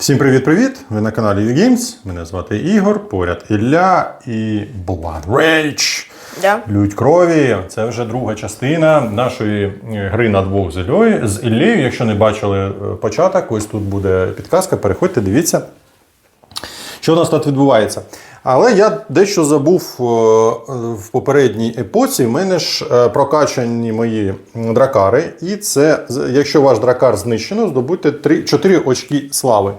Всім привіт-привіт! Ви на каналі YouGames. Мене звати Ігор, поряд Ілля і Blood Rage. Yeah. Людь крові. Це вже друга частина нашої е, гри на двох з Іллею. З Іллею. Якщо не бачили е, початок, ось тут буде підказка. Переходьте, дивіться, що у нас тут відбувається. Але я дещо забув е, в попередній епоці. В мене ж е, прокачані мої дракари. І це, якщо ваш дракар знищено, здобудьте 3, 4 очки слави.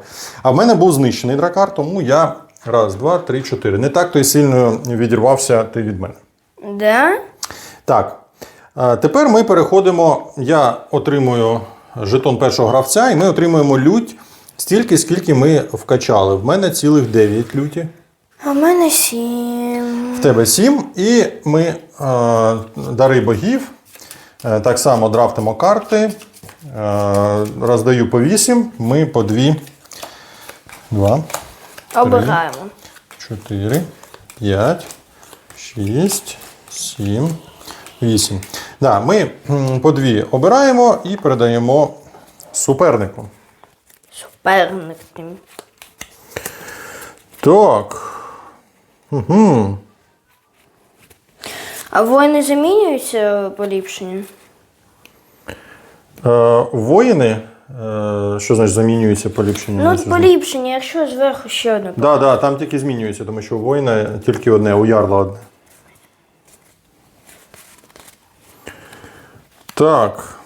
А в мене був знищений дракар, тому я раз, два, три, чотири. Не так то й сильно відірвався ти від мене. Да? Так. Тепер ми переходимо. Я отримую жетон першого гравця, і ми отримуємо лють стільки, скільки ми вкачали. В мене цілих 9 люті. А в мене сім. В тебе 7. І ми е, дари богів. Е, так само драфтимо карти. Е, роздаю по 8. Ми по 2. 2, Обираємо. 4, 5, 6, 7, 8. Да, ми по дві обираємо і передаємо супернику. Суперник. Так. Угу. А воїни замінюються поліпшення? Е, воїни. Е, що значить замінюються поліпшення? Ну, от поліпшення, якщо зверху ще одне. Да, да, там тільки змінюється, тому що у воїна тільки одне, у ярла одне. Так.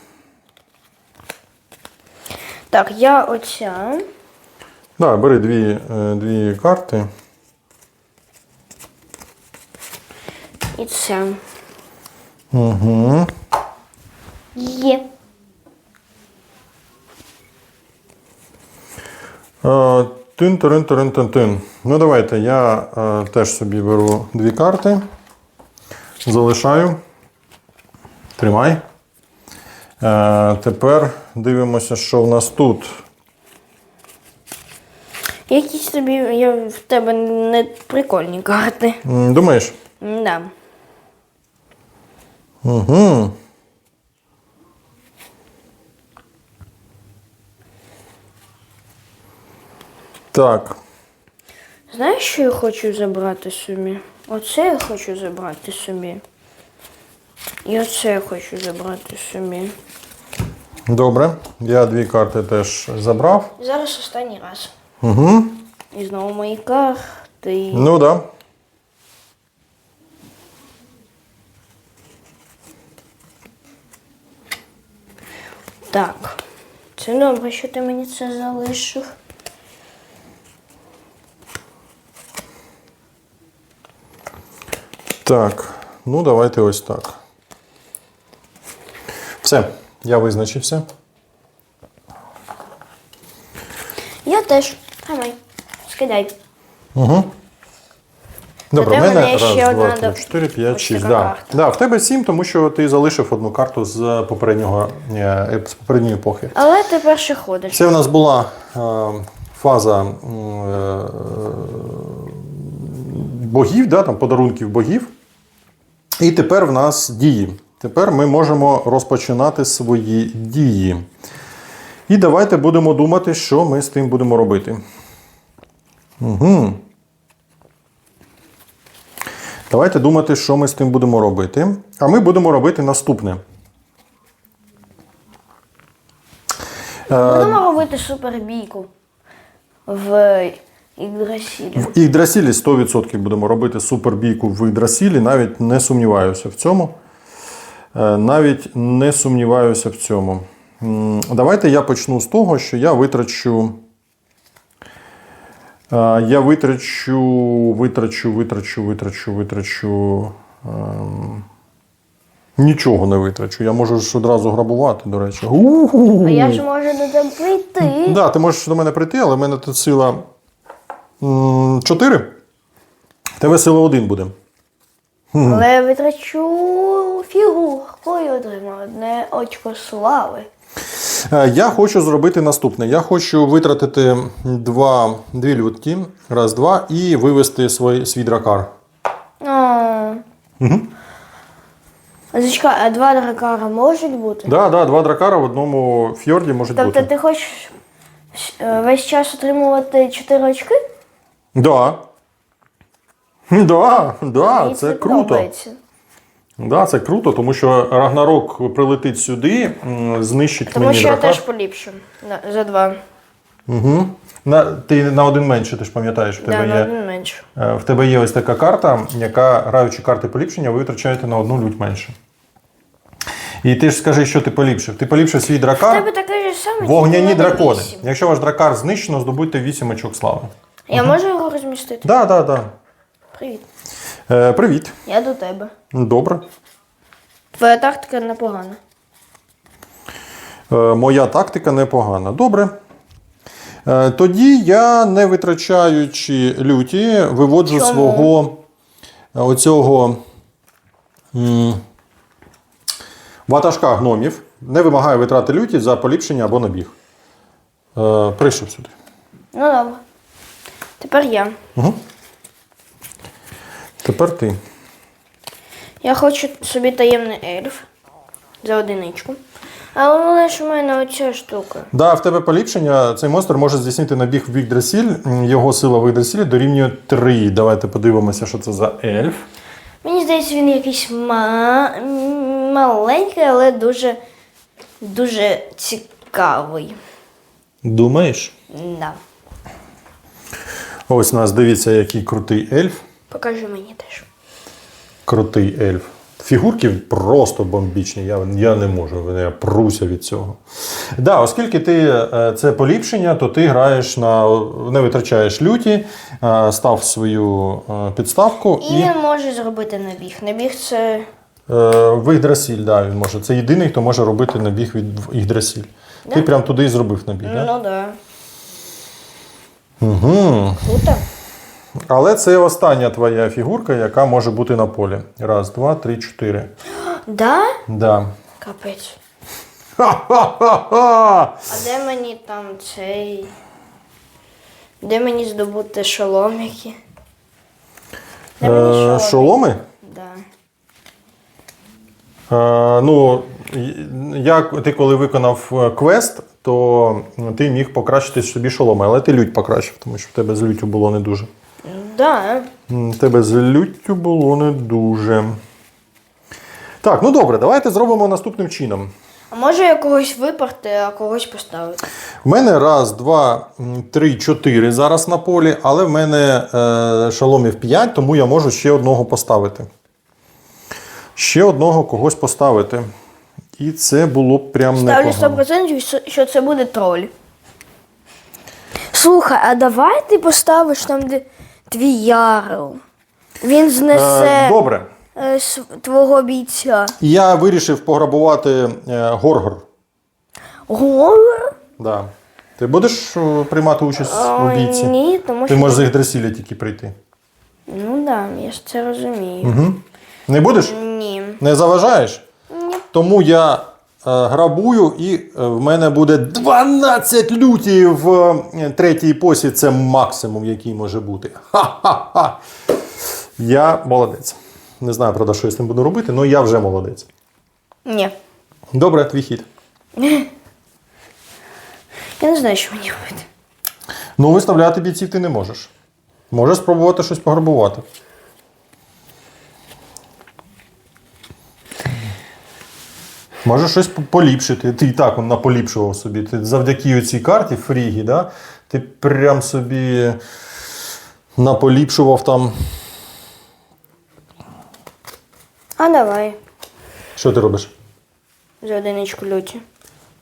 Так, я оця. Да, бери дві, е, дві карти. І ця. Угу. Є. Е, Тин, тарин, тарин, тин, тин. Ну, давайте я е, теж собі беру дві карти. Залишаю. Тримай. Е, тепер дивимося, що в нас тут. Якісь тобі я, в тебе не прикольні карти. Думаєш? Да. Угу. Так. Знаєш, що я хочу забрати собі? Оце я хочу забрати собі. І оце я хочу забрати собі. Добре. Я дві карти теж забрав. Зараз останній раз. Угу. І знову мої карти. Ну так. Да. Так. Це добре, що ти мені це залишив. Так, ну давайте ось так. Все, я визначився. Я теж. Тримай. Скидай. Угу. Добре, в мене раз, ще два, три, чотири, п'ять, шість. Да. Да, в тебе сім, тому що ти залишив одну карту з попереднього е, з попередньої епохи. Але ти перше ходиш. Це в нас була е, фаза е, богів, да, там, подарунків богів. І тепер в нас дії. Тепер ми можемо розпочинати свої дії. І давайте будемо думати, що ми з тим будемо робити. Угу. Давайте думати, що ми з тим будемо робити. А ми будемо робити наступне. Будемо робити супербійку в Ігдрасілі. В Ігдрасілі 100% будемо робити супербійку в Ігдрасілі, навіть не сумніваюся в цьому. Е, Навіть не сумніваюся в цьому. Давайте я почну з того, що я витрачу. Е, Я витрачу, витрачу, витрачу, витрачу, витрачу. ем, Нічого не витрачу. Я можу ж одразу грабувати, до речі. А я ж можу до тебе прийти. Да, ти можеш до мене прийти, але в мене тут сила 4. В тебе сила 1 буде. Але я витрачу фігурку і отримаю одне очко слави. Е, Я хочу зробити наступне. Я хочу витратити два, дві лютки, раз, два, і вивести свій, свій дракар. А. Угу. Зачекай, а два дракара можуть бути? Да, да, два дракара в одному фьорді можуть Тобто бути. ти хочеш, Е, Весь час отримувати 4 очки? Да. Да, да, Мені це круто. подобається. Да, це круто, тому що Рагнарок прилетить сюди, знищить Тому мені що я теж поліпшу. На- За два. Угу. На, ти на один менше, ти ж пам'ятаєш, в Да, тебе на є. один менше. Е, В тебе є ось така карта, яка граючи карти поліпшення, ви витрачаєте на одну лють менше. І ти ж скажи, що ти поліпшив. Ти поліпшив свій В дракар, тебе таке ж саме. вогняні тільки дракони. вісім. Якщо ваш дракар знищено, здобудьте 8 очок слави. Я можу його розмістити? Так, так, так. Привіт. Е, привіт. Я до тебе. Добре. Твоя тактика непогана. Е, моя тактика непогана. Добре. Е, тоді я, не витрачаючи люті, виводжу Чому? свого е, оцього м, ватажка гномів. Не вимагаю витрати люті за поліпшення або набіг. Е, прийшов сюди. Ну добре. Тепер я. Угу. Тепер ти. Я хочу собі таємний ельф за одиничку. Але що в мене оця штука. Да, в тебе поліпшення. Цей монстр може здійснити набіг в Ігдрасіль. Його сила в Ігдрасілі дорівнює 3. Давайте подивимося, що це за ельф. Мені здається, він якийсь ма... маленький, але дуже дуже цікавий. Думаєш? Да. Ось у нас дивіться, який крутий ельф. Покажи мені теж. Крутий ельф. Фігурки просто бомбічні, я, я не можу, я пруся від цього. Да, оскільки ти е, це поліпшення, то ти граєш на не витрачаєш люті, е, став свою е, підставку І і, може зробити набіг. Набіг це. в Ігдрасіль, да, він може. Це єдиний, хто може робити набіг від Ігдрасіль. Ти прям туди і зробив набіг, так? Ну да. Угу. Круто. Але це остання твоя фігурка, яка може бути на полі. Раз, два, три, чотири. Да? Да. Капець. Ха-ха-ха-ха! А де мені там цей. Де мені здобути шолом які? Де мені Е, шолом? Шоломи? Да. Е, Ну, як ти коли виконав е, квест, то ти міг покращити собі шоломи, але ти лють покращив, тому що в тебе з люттю було не дуже. Да. Тебе з люттю було не дуже. Так, ну добре, давайте зробимо наступним чином. А може я когось випарти, а когось поставити? В мене раз, два, три, чотири зараз на полі, але в мене е, шаломів 5, тому я можу ще одного поставити. Ще одного когось поставити. І це було б прям Ставлю непогано. 100%, що- що це буде троль. Слухай, а давай ти поставиш там, де твій ярл. Він Е, знесе добре. е, с- твого бійця. Я вирішив пограбувати е, Горгор. Гор? Да. Ти будеш е, приймати участь у бійці? Ні, тому Ти що. можеш з Ігдрасіля тільки прийти. Ну так, да, я ж це розумію. Угу. Не будеш? Ні. Не заважаєш? Ні. Тому я е, грабую, і е, в мене буде 12 люті в е, третій посі. Це максимум, який може бути. Ха-ха-ха. Я молодець. Не знаю, правда, що я з ним буду робити, але я вже молодець. Ні. Добре, твій хід. Я не знаю, що мені робити. Ну, виставляти бійців ти не можеш. Можеш спробувати щось пограбувати. Можеш щось поліпшити. Ти і так он наполіпшував собі. Ти завдяки цій карті Фрігі, да? ти прям собі наполіпшував там. А давай. Що ти робиш? За одиничку люті.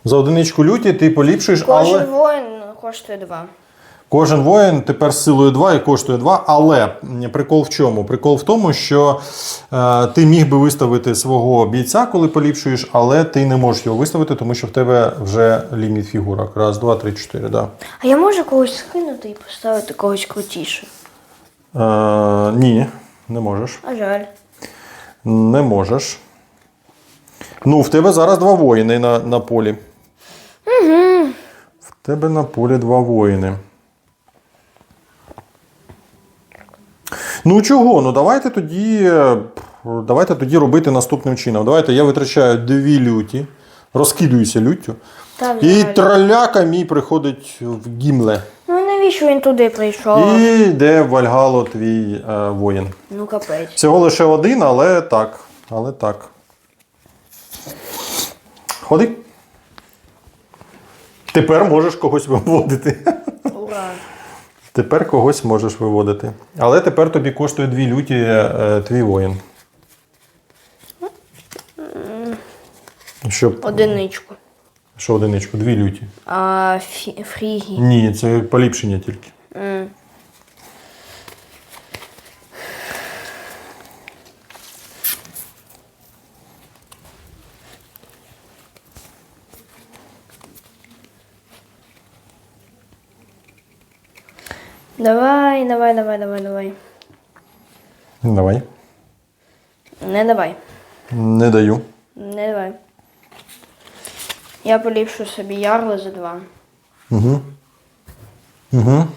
За одиничку люті ти поліпшуєш, Кожен але воїн коштує два. Кожен воїн тепер з силою 2 і коштує 2. Але прикол в чому? Прикол в тому, що е, ти міг би виставити свого бійця, коли поліпшуєш, але ти не можеш його виставити, тому що в тебе вже ліміт фігурок. Раз, два, три, чотири. Да. А я можу когось скинути і поставити когось крутіше. Е, ні, не можеш. А жаль. Не можеш. Ну, в тебе зараз два воїни на, на полі. Угу. В тебе на полі два воїни. Ну чого? Ну давайте тоді. е, Давайте тоді робити наступним чином. Давайте я витрачаю дві люті розкидуюся люттю. Та І троляка мій приходить в гімле. Ну навіщо він туди прийшов? І йде в Вальгало твій е, воїн. Ну капець. Всього лише один, але так. Але так. Ходи. Тепер можеш когось виводити. Ура. Тепер когось можеш виводити. Але тепер тобі коштує дві люті е, твій воїн. Щоб. Одиничку. Що одиничку? Дві люті. А фі... фрігі. Ні, це поліпшення тільки. М. Давай, давай, давай, давай, давай. Давай. Не давай. Не даю. Не давай. Я поліпшу собі ярло за два. Угу. Угу.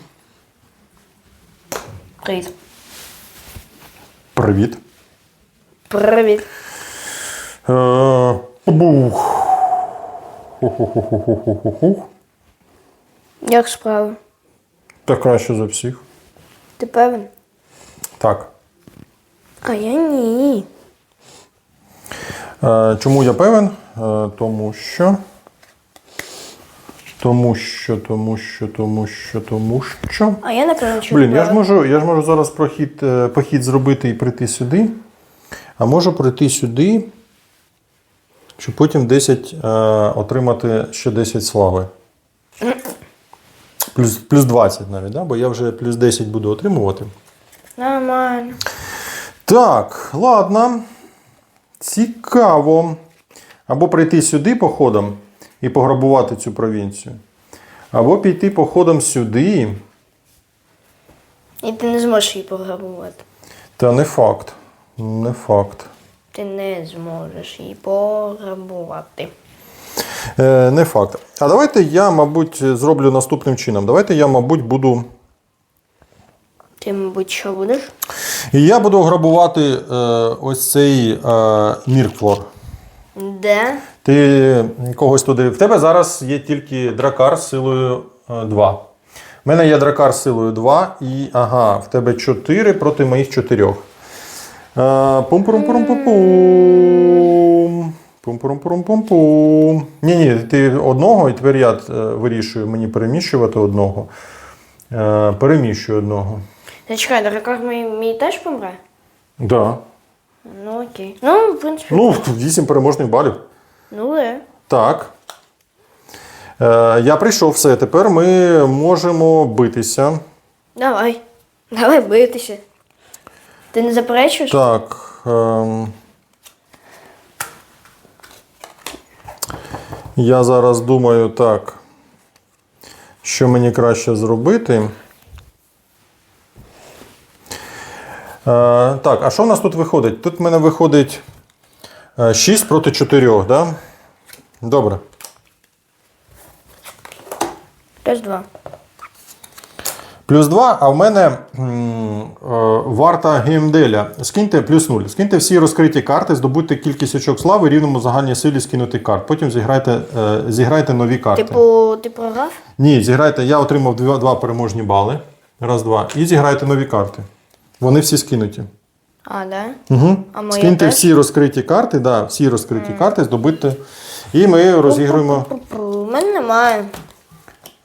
Привіт. Привіт. Привіт. Е, Бух. Ху-ху-ху-ху-ху-ху-ху. Як справи? Та краще за всіх. Ти певен? Так. А я ні. Е, Чому я певен? Е, Тому що. Тому що, тому що, тому що, тому що. А я напевно чи Блін, я ж можу, я ж можу зараз прохід, е, похід зробити і прийти сюди. А можу прийти сюди, щоб потім 10 е, отримати ще 10 слави. Плюс, плюс 20 навіть, да? бо я вже плюс 10 буду отримувати. Нормально. Так, ладно. Цікаво. Або прийти сюди походом і пограбувати цю провінцію. Або піти походом сюди. І ти не зможеш її пограбувати. Та не факт. Не факт. Ти не зможеш її пограбувати. Е, не факт. А давайте я, мабуть, зроблю наступним чином. Давайте я, мабуть, буду. Ти, мабуть, що будеш? І я буду грабувати е, ось цей е, Міркфлор. Де? Ти когось туди. В тебе зараз є тільки дракар з силою 2. У мене є дракар з силою 2 і ага, в тебе 4 проти моїх 4. пум Пум-пум-пум-пум-пум. Ні, ні, ти одного, і тепер я е, вирішую мені переміщувати одного. Е, Переміщую одного. Зачекай, дракар мій, мій теж помре? Так. Да. Ну окей. Ну, в принципі. Ну, 8 переможних балів. Ну, є. Так. Е, Я прийшов все. Тепер ми можемо битися. Давай. Давай битися. Ти не заперечуєш? Так. Е, я зараз думаю, так. Що мені краще зробити? Е, так, а що в нас тут виходить? Тут в мене виходить 6 проти 4, да? Добре. Плюс два. Плюс 2, а в мене е, варта геймделя. Скиньте плюс 0. Скиньте всі розкриті карти, здобудьте кількість очок слави рівному загальній силі скинутих карт. Потім зіграйте, е, зіграйте нові карти. Типу, ти програв? Ні, зіграйте. Я отримав два, два переможні бали. Раз, два. І зіграйте нові карти. Вони всі скинуті. А, да? Угу. А моя Скиньте теж? всі розкриті карти, да, всі розкриті карти, здобудьте. І ми розігруємо. У мене немає.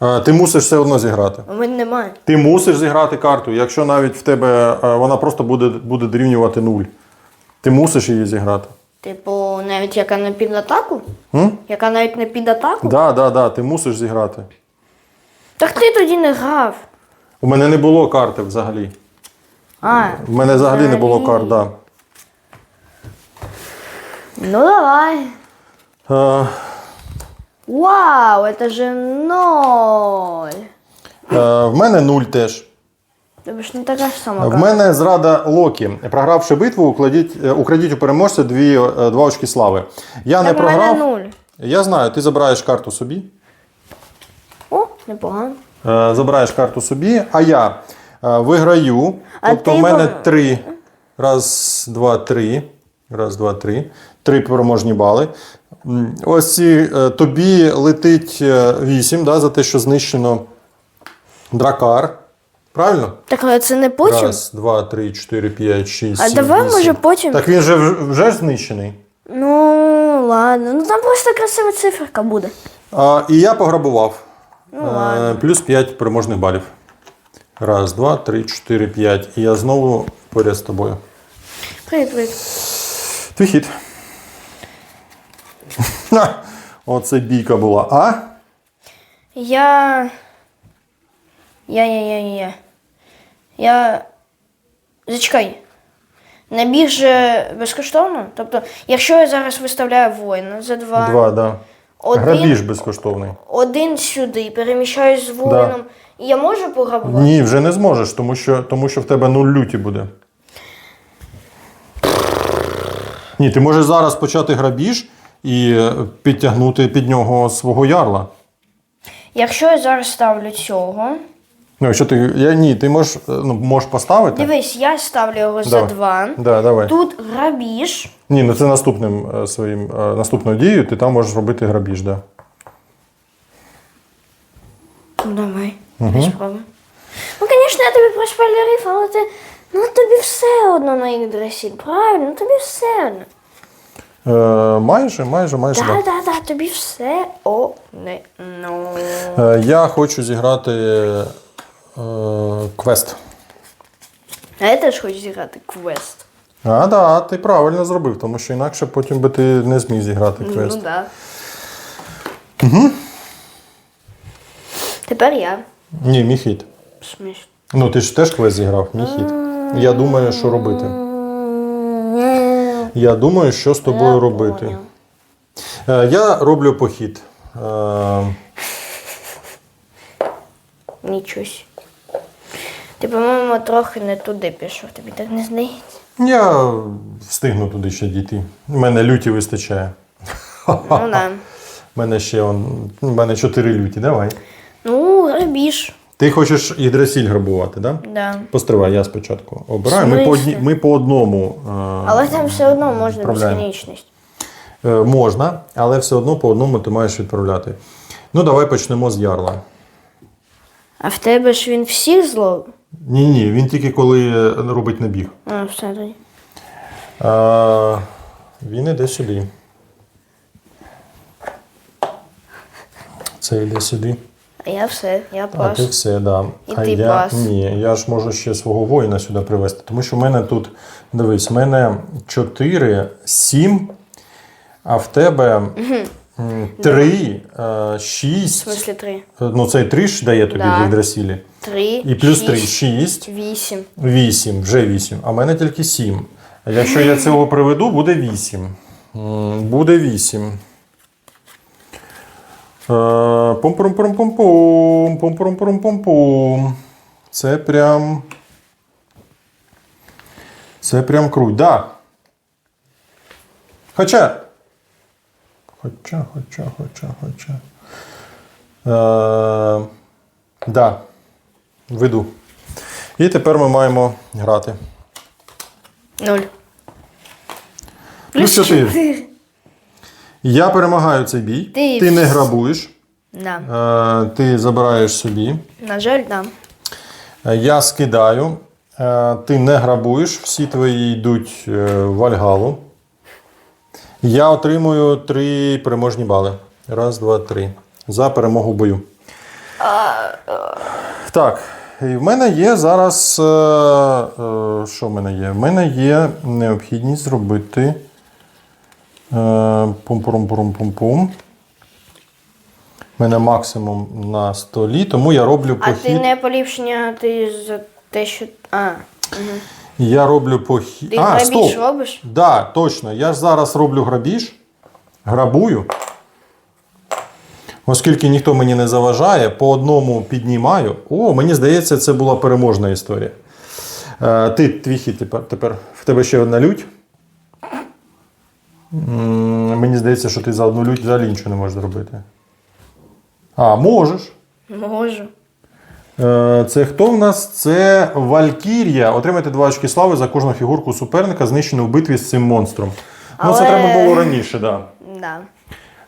Е, Ти мусиш все одно зіграти. У мене немає. Ти мусиш зіграти карту, якщо навіть в тебе е, вона просто буде, буде дорівнювати нуль. Ти мусиш її зіграти. Типу, навіть яка не під атаку? М? Яка навіть не під атаку? Да, да, да, ти мусиш зіграти. Так ти тоді не грав. У мене не було карти взагалі. А, У мене взагалі не було карт, да. ну давай. Е, Вау, это же ноль. е, в мене нуль теж. Тобі ж не така ж сама В карта. мене зрада Локі. Програвши битву, укладіть, е, украдіть у переможця дві, е, два очки слави. Я не Так у мене програв. нуль. Я знаю, ти забираєш карту собі. О, непогано. Е, забираєш карту собі, а я е, виграю. А Тобто ти в мене вигра- три. Раз, два, три. Раз, два, три. Три переможні бали. Ось ці, е, тобі летить 8 да, за те, що знищено дракар. Правильно? Так, але це не потім? Раз, два, три, чотири, п'ять, шість. А сім, давай, вісім. може, потім. Так він же вже ж знищений. Ну, ладно. Ну там просто красива циферка буде. А, і я пограбував. Ну, ладно. плюс 5 переможних балів. Раз, два, три, чотири, п'ять. І я знову поряд з тобою. Привіт, привіт. Твій хід. Оце бійка була. А? Я. Я, я, я, я, я. Зачекай. Набіг же безкоштовно? Тобто, якщо я зараз виставляю воїна за два, Два, да. Один- Грабіж безкоштовний. один сюди, переміщаюсь з воїном, і я можу пограбувати? Ні, вже не зможеш, тому що, тому що в тебе нуль люті буде. Ні, ти можеш зараз почати грабіж і е, підтягнути під нього свого ярла. Якщо я зараз ставлю цього. Ну, якщо ти. Я, ні, ти можеш, е, ну, можеш поставити. Дивись, я ставлю його за два. Да, давай. Тут грабіж. Ні, ну це наступним е, своїм наступною дією, ти там можеш робити грабіж, да. Ну, давай, проблем. Ну, звісно, я тобі проспойлерив, але ти. Ну тобі все одно на Ігдрасіль, правильно? Тобі все одно. Е, майже, майже, майже. Так, так, так, тобі все одно. Е, я хочу зіграти е, квест. А я теж хочу зіграти квест. А, да, ти правильно зробив, тому що інакше потім би ти не зміг зіграти квест. Ну так. Угу. Тепер я. Ні, мій хід. Смішно. Ну, ти ж теж квест зіграв, мій хід. Я думаю, що робити. Я думаю, що з тобою Я робити. Е, я роблю похід. Е, Нічого. сі. Ти, по-моєму, трохи не туди пішов, тобі так не здається. я встигну туди ще дійти. У мене люті вистачає. Ну да. У мене ще он, у мене чотири люті, давай. Ну, грабіж. Ти хочеш Ігдрасіль грабувати, так? Да? Да. Постривай, я спочатку обираю. Ми по, одні, ми по одному. е, Але там все одно можна Відправляємо. безкінечність. Е, можна, але все одно по одному ти маєш відправляти. Ну, давай почнемо з ярла. А в тебе ж він всіх злов? Ні, ні, він тільки коли е, робить набіг. А, все тоді. А, він іде сюди. Це йде сюди. А я все, я А ти все, да. І а ти я пас. ні, я ж можу ще свого воїна сюди привезти. Тому що в мене тут, дивись, в мене 4, 7, а в тебе 3, В 6. смислі три. Ну, цей 3 ж дає тобі Да. в Ігдрасілі. Три. І плюс 3, 6. Вісім. 8, вже 8, а в мене тільки 7. Якщо я цього приведу, буде 8. Буде 8. Е, Пум-пум-пум-пум-пум. Пум-пум-пум-пум-пум. Це прям. Це прям круть. Да. Хоча. Хоча, хоча, хоча, хоча. Е, да. Веду. І тепер ми маємо грати. Нуль. Плюс чотири. Я перемагаю цей бій. Ти Ти не грабуєш. Да. Е, ти забираєш собі. На жаль, да. Е, Я скидаю. Е, ти не грабуєш. Всі твої йдуть е, в Вальгалу. Я отримую три переможні бали. Раз, два, три. За перемогу в бою. Так. І в мене є зараз. е, е, Що в мене є? В мене є необхідність зробити. Е, Пум-пум-пум-пум-пум. У мене максимум на столі, тому я роблю А ти не поліпшення, ти за те, що. А. Угу. Я роблю похід. Ти А, грабіж стоп! робиш? Да, точно. Я ж зараз роблю грабіж, грабую. Оскільки ніхто мені не заважає, по одному піднімаю. О, мені здається, це була переможна історія. Е, ти, твій хід тепер, тепер. В тебе ще одна лють. Мені здається, що ти за одну лють взагалі нічого не можеш зробити. А, можеш. Можу. Е, Це хто в нас? Це Валькірія. Отримайте два очки слави за кожну фігурку суперника, знищену в битві з цим монстром. Ну, це треба було раніше, так. Да. Да.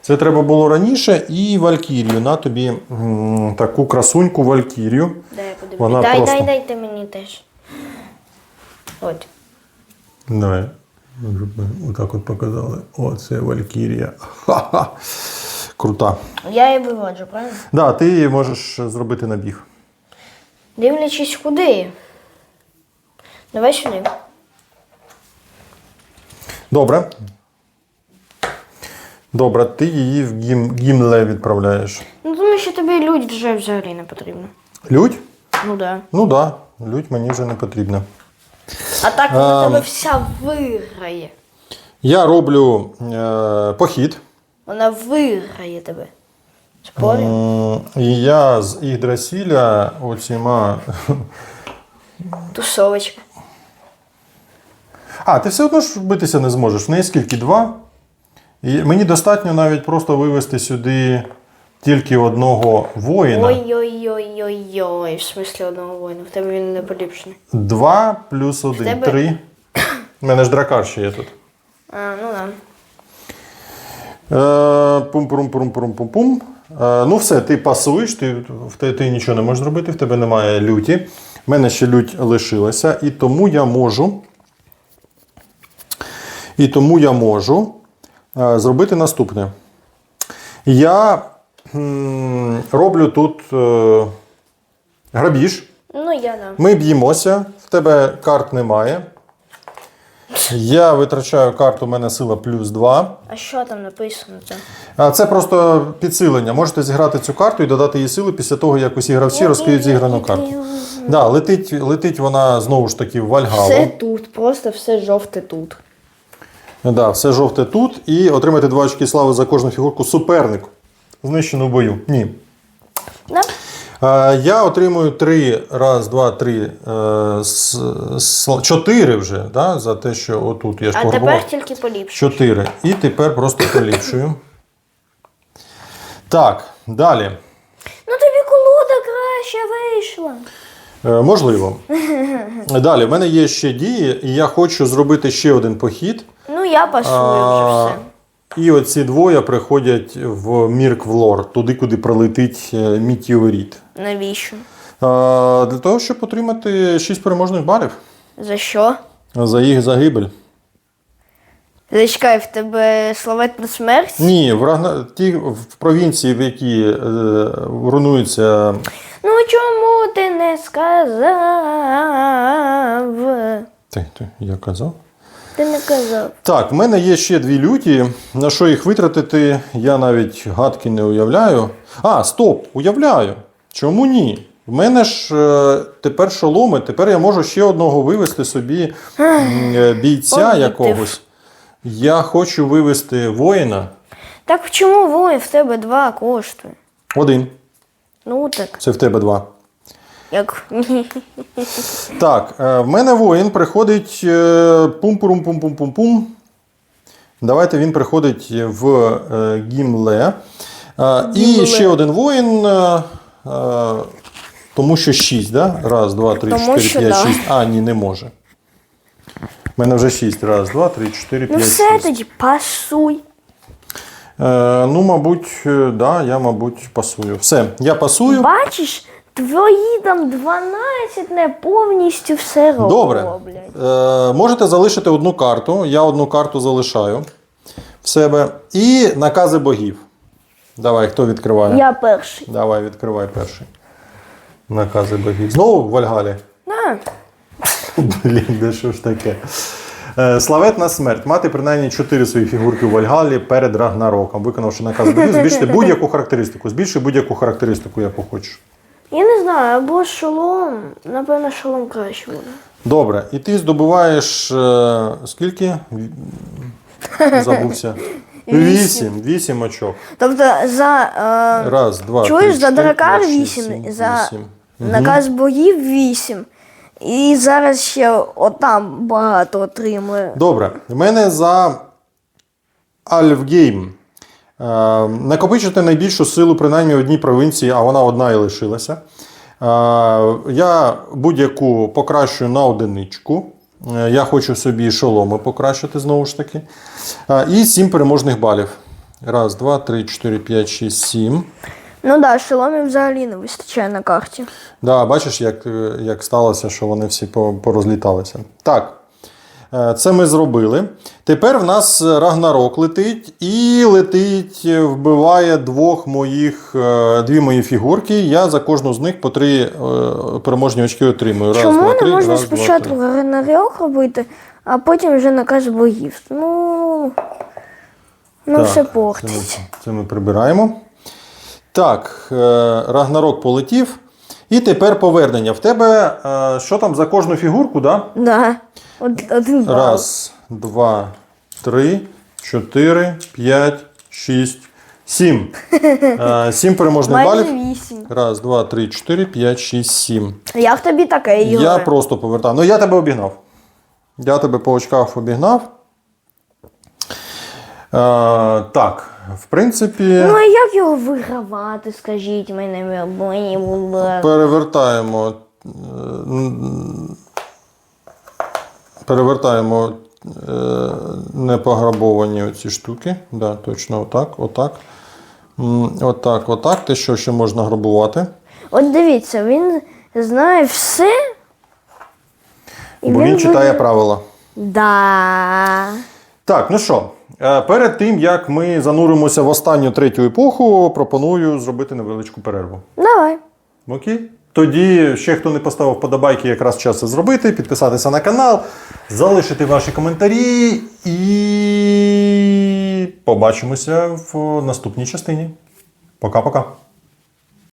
Це треба було раніше. І Валькірію. На тобі м, таку красуньку Валькірію. Дай я подивлюсь. Вона дай, просто- дай, дайте мені теж. От. Давай. Отак от показали. О, це Валькірія. Ха-ха. Крута. Я її виводжу, правильно? Да, ти її можеш зробити набіг. Дивлячись куди. Давай сюди. Добре. Добре, ти її в гім, гімле відправляєш. Ну, тому що тобі людь вже взагалі не потрібно. Людь? Ну да. Ну так, да. людь мені вже не потрібна. А так вона тебе вся виграє. Я роблю е, похід. Вона виграє тебе. Спорю? І я з Ігдрасіля оціма. Тусовочка. А, ти все одно ж битися не зможеш. В неї скільки? Два? І мені достатньо навіть просто вивести сюди тільки одного воїна. Ой-ой-ой-ой-ой. В смислі одного воїна. В тебе він не поліпшений. Два плюс один. тебе- Три. У мене ж дракар ще є тут. А, ну да. Е, Пум-пум-пум-пум-пум-пум. Е, Ну, все, ти пасуєш, ти, те- ти нічого не можеш зробити, в тебе немає люті. В мене ще лють лишилася, і тому я можу. І тому я можу е, зробити наступне. Я роблю тут е, грабіж. Ну я да. Ми б'ємося, в тебе карт немає. Я витрачаю карту, у мене сила плюс 2. А що там написано? Це? Це просто підсилення. Можете зіграти цю карту і додати їй сили після того, як усі гравці розкриють зіграну карту. Да, летить, летить вона знову ж таки в Вальгалу. Все тут, просто все жовте тут. Да, все жовте тут. І отримайте два очки слави за кожну фігурку супернику. Знищену в бою. Ні. Да? Е, Я отримую три, раз, два, три, е, чотири вже, да, за те, що отут я ж А тепер тільки поліпше. Чотири. І тепер просто поліпшую. Так, далі. Ну тобі колода краще вийшла. Е, Можливо. Далі, в мене є ще дії, і я хочу зробити ще один похід. Ну я пасую вже все. І оці двоє приходять в Мірквлор, туди, куди пролетить е, мітіоріт. Навіщо? А, Для того, щоб отримати 6 переможних балів За що? за їх загибель. Зачекай, в тебе славетна смерть? Ні, в, Рагна... ті, в провінції, в якій е, руйнується. Ну чому ти не сказав? Ти, ти, я казав. Ти не казав. Так, в мене є ще дві люті. На що їх витратити, я навіть гадки не уявляю. А, стоп, уявляю. Чому ні? В мене ж е, тепер шоломи, тепер я можу ще одного вивести собі е, бійця Помітив. якогось. Я хочу вивести воїна. Так чому воїн в тебе два коштує? Один. Ну так, Це в тебе два. Як. Так, е, в мене воїн приходить е, пум-пум-пум-пум-пум-пум. Давайте він приходить в е, гімле. І ще один воїн. Тому що 6, да? Раз, два, три, чотири, п'ять, шість. А, ні, не може. У мене вже 6. Раз, два, три, чотири, Ну п'ять, все тоді пасуй. Е, ну, мабуть, да, я, мабуть, пасую. Все, я пасую. Бачиш, твої там 12 не повністю все роблять. Добре. Е, можете залишити одну карту. Я одну карту залишаю в себе. І накази богів. Давай, хто відкриває? Я перший. Давай, відкривай перший. Накази богів. Знову в Вальгалі. Блін, де що ж таке? Е, Славетна смерть. Мати принаймні 4 свої фігурки у Вальгалі перед Рагнароком. Виконавши наказ богів, збільшити будь-яку характеристику. Збільшуй будь-яку характеристику, яку хочеш. Я не знаю, або шолом. Напевно, шолом краще буде. Добре, і ти здобуваєш е, скільки? Забувся. Вісім. Вісім очок. Тобто за е, Раз, два, чуєш, три, за чотири, дракар п'ять, шість, 8, сім, за вісім. наказ богів 8. І зараз ще отам багато отримує. Добре. В мене за Альфгейм. Е, накопичити найбільшу силу принаймні в одній провінції, а вона одна і лишилася. Е, я будь-яку покращую на одиничку. Е, Я хочу собі шоломи покращити знову ж таки. І 7 переможних балів. Раз, два, три, чотири, п'ять, шість, сім. Ну да, шоломів взагалі не вистачає на карті. Да, бачиш, як, як сталося, що вони всі порозліталися. Так. Е, Це ми зробили. Тепер в нас Рагнарок летить і летить, е, вбиває двох моїх, е, дві мої фігурки. Я за кожну з них по три е, переможні очки отримую. Раз, Чому два, не можна раз, два, спочатку три. Рагнарьох робити, а потім вже наказ богів? Ну. Ну, Так, все Це ми, це ми прибираємо. Так, е, Рагнарок полетів. І тепер повернення. В тебе е, що там за кожну фігурку, да? Да. Од- Один бал. Раз, два, три, чотири, п'ять, шість, сім. Е, Сім переможних Майже балів. вісім. Раз, два, три, чотири, п'ять, шість, сім. Як тобі таке, Ігоре? Я просто повертав. Ну, я тебе обігнав. Я тебе по очках обігнав. Е, так, в принципі, Ну, а як його вигравати, скажіть мені, мені, ласка. перевертаємо. е, н- Перевертаємо е, непограбовані оці штуки. Да, точно отак, отак. М, Отак, отак. Те, що ще можна грабувати. От дивіться, він знає все. І Бо він читає буде- правила. Да. Так, ну що, перед тим як ми зануримося в останню третю епоху, пропоную зробити невеличку перерву. Давай. Окей? Тоді ще хто не поставив подобайки, якраз час це зробити, підписатися на канал, залишити ваші коментарі і побачимося в наступній частині. Пока-пока.